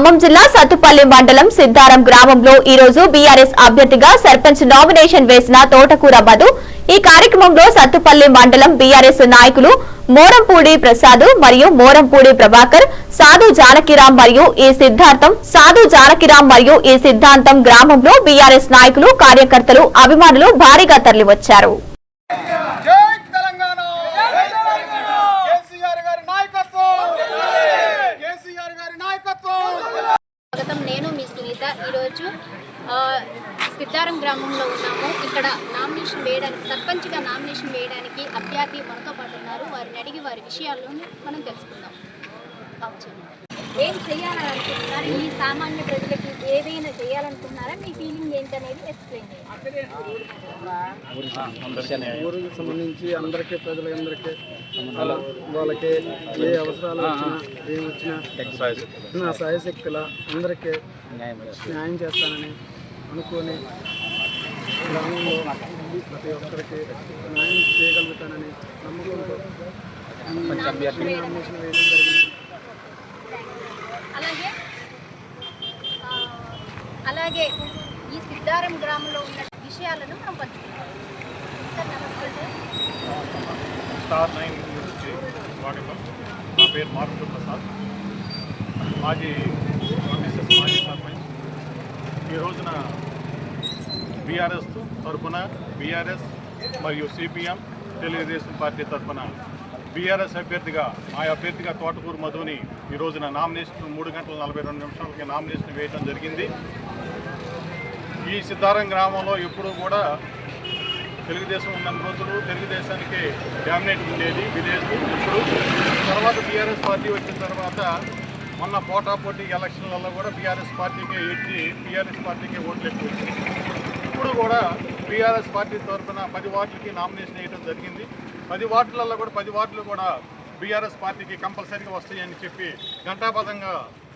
ఖమ్మం జిల్లా సత్తుపల్లి మండలం సిద్దారం గ్రామంలో ఈ రోజు బీఆర్ఎస్ అభ్యర్థిగా సర్పంచ్ నామినేషన్ వేసిన తోటకూర మధు. ఈ కార్యక్రమంలో సత్తుపల్లి మండలం బీఆర్ఎస్ నాయకులు మోరంపూడి ప్రసాద్ మరియు మోరంపూడి ప్రభాకర్ సాధు జానకిరాం మరియు ఈ సిద్ధార్థం సాధు జానకిరాం మరియు ఈ సిద్ధాంతం గ్రామంలో బీఆర్ఎస్ నాయకులు కార్యకర్తలు అభిమానులు భారీగా తరలివచ్చారు. ఈరోజు సిద్ధారం గ్రామంలో ఉన్నాము. ఇక్కడ నామినేషన్ వేయడానికి సర్పంచ్గా నామినేషన్ వేయడానికి అభ్యర్థి మనతో పాటు ఉన్నారు. వారిని అడిగి వారి విషయాలను మనం తెలుసుకుందాం. అవును. ఏం చేయాలని అనుకుంటున్నారు ఈ సామాన్య ప్రజలకి ఏదైనా చేయాలనుకుంటున్నారా మీ ఫీలింగ్ ఏంటనేది ఎక్స్ప్లెయిన్ చేయండి. ఊరికి సంబంధించి అందరికీ ప్రజలందరికీ వాళ్ళ వాళ్ళకి ఏ అవసరాలు వచ్చినా ఏం వచ్చినా నా సాయశక్తుల అందరికీ న్యాయం చేస్తానని అనుకొని గ్రామంలో ప్రతి ఒక్కరికి న్యాయం చేయగలుగుతానని నమ్మకంతో వేయడం జరిగింది అలాగే ఆ, అలాగే ఈ సిద్ధారం గ్రామంలో ఉన్న విషయాలను మనం పంచుకుంటాం. సార్ నమస్తే సార్ స్టార్ నైన్ నా పేరు మారుతి ప్రసాద్. మాజీ మిస్సెస్ మాజీ సర్పంచ్. ఈ రోజున బీఆర్ఎస్ తరఫున బీఆర్ఎస్ మరియు సిపిఎం తెలుగుదేశం పార్టీ తరఫున బీఆర్ఎస్ అభ్యర్థిగా ఆ అభ్యర్థిగా తోటకూరు మధుని ఈ రోజున నామినేషన్ మూడు గంటల నలభై రెండు నిమిషాలకి నామినేషన్ వేయడం జరిగింది. ఈ సిద్ధారం గ్రామంలో ఎప్పుడూ కూడా తెలుగుదేశం ఉన్న రోజులు తెలుగుదేశానికి డామినేట్ ఉండేది విలేజ్ ఇప్పుడు. తర్వాత బీఆర్ఎస్ పార్టీ వచ్చిన తర్వాత మొన్న పోటాపోటీ ఎలక్షన్లలో కూడా బీఆర్ఎస్ పార్టీకి ఎట్టి బీఆర్ఎస్ పార్టీకి ఓట్లు ఎక్కువ ఇప్పుడు కూడా బీఆర్ఎస్ పార్టీ తరఫున పది వార్డులకి నామినేషన్ వేయడం జరిగింది. పది వార్డులలో కూడా పది వార్డులు కూడా బీఆర్ఎస్ పార్టీకి కంపల్సరీగా వస్తాయని చెప్పి ఘంటాబద్ధంగా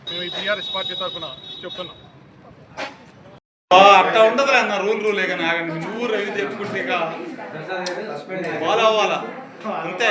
మేము ఈ బీఆర్ఎస్ పార్టీ తరఫున చెప్తున్నాం. అట్లా ఉండదు అన్న రూల్ రూలే కానీ ఆగండి. నువ్వు రవి తెప్పుకుంటే ఇక అంతే.